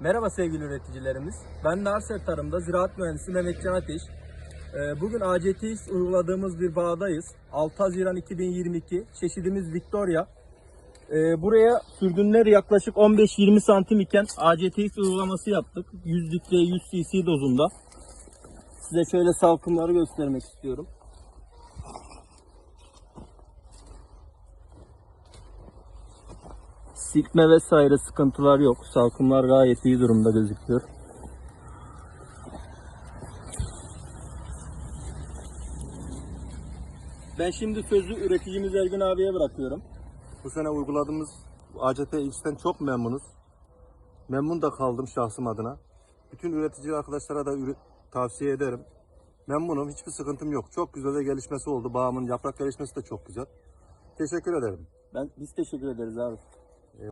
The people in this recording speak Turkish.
Merhaba sevgili üreticilerimiz. Ben Narser Tarım'da ziraat mühendisi Mehmetcan Ateş. Ee, Bugün ACTX uyguladığımız bir bağdayız. 6 Haziran 2022. Çeşidimiz Victoria. Ee, Buraya sürgünler yaklaşık 15-20 santim iken ACTX uygulaması yaptık. 100 litre 100 cc dozunda. Size şöyle salkımları göstermek istiyorum. Silkme vesaire sıkıntılar yok. Salkımlar gayet iyi durumda gözüküyor. Ben şimdi sözü üreticimiz Ergün abiye bırakıyorum. Bu sene uyguladığımız ACT X'ten çok memnunuz. Memnun da kaldım şahsım adına. Bütün üretici arkadaşlara da tavsiye ederim. Memnunum, hiçbir sıkıntım yok. Çok güzel de gelişmesi oldu. Bağımın yaprak gelişmesi de çok güzel. Teşekkür ederim. Ben biz teşekkür ederiz abi.